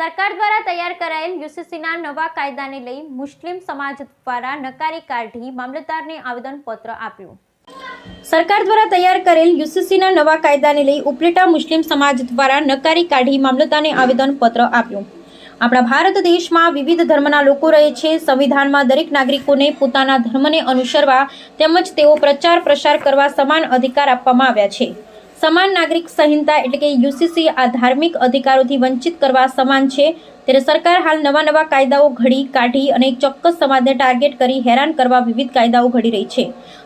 સરકાર દ્વારા તૈયાર કરાયેલ યુસીસીના નવા કાયદાને લઈ મુસ્લિમ સમાજ દ્વારા નકારી કાઢી મામલતદારને આવેદનપત્ર આપ્યું. સરકાર દ્વારા તૈયાર કરેલ યુસીસીના નવા કાયદાને લઈ ઉપલેટા મુસ્લિમ સમાજ દ્વારા નકારી કાઢી મામલતદારને આવેદનપત્ર આપ્યું. આપણા ભારત દેશમાં વિવિધ ધર્મના લોકો રહે છે. સંવિધાનમાં દરેક નાગરિકોને પોતાના ધર્મને અનુસરવા તેમજ તેઓ પ્રચાર પ્રસાર કરવા સમાન અધિકાર આપવામાં આવ્યા છે. સમાન નાગરિક સંહિતા એટલે કે યુસીસી આ ધાર્મિક અધિકારોથી વંચિત કરવા સમાન છે. ત્યારે સરકાર હાલ નવા નવા કાયદાઓ ઘડી કાઢી અને એક ચોક્કસ સમાજને ટાર્ગેટ કરી હેરાન કરવા વિવિધ કાયદાઓ ઘડી રહી છે.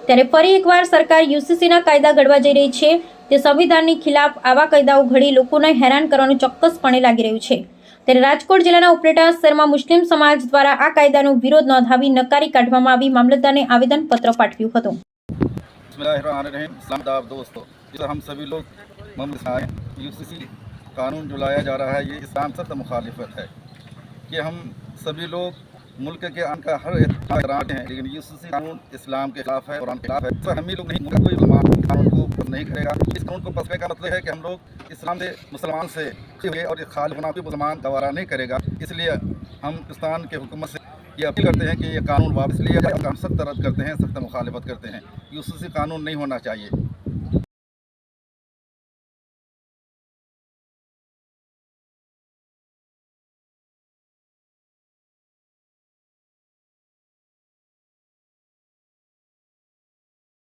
ત્યારે ફરી એકવાર સરકાર યુસીસીના કાયદા ઘડવા જઈ રહી છે. તે સંવિધાનની ખિલાફ આવા કાયદાઓ ઘડી લોકોને હેરાન કરવાનું ચોક્કસપણે લાગી રહ્યું છે. ત્યારે રાજકોટ જિલ્લાના ઉપરેટા શહેરમાં મુસ્લિમ સમાજ દ્વારા આ કાયદાનો વિરોધ નોંધાવી નકારી કાઢવામાં આવી મામલતદારને આવેદનપત્ર પાઠવ્યું હતું. इस हम सभी लोग मोहम्मद खान यूसीसी कानून जो लाया जा रहा है, ये इस्लाम सख्त मुखालिफत है कि हम सभी लोग मुल्क के आन का हर एहतराम हैं, लेकिन यूसीसी कानून इस्लाम के खिलाफ है के खिलाफ है। तो हम ही लोग नहीं कोई कानून को नहीं करेगा। इस कानून को पसंद का मतलब है कि हम लोग इस्लाम से मुसलमान से हुए और खाल होना भी मुसलमान गवारा नहीं करेगा। इसलिए हम पाकिस्तान के हुकूमत से ये अपील करते हैं कि ये कानून वापस लिया जाए और हम सख्त रद्द करते हैं, सख्त मुखालफत करते हैं। यूसीसी कानून नहीं होना चाहिए।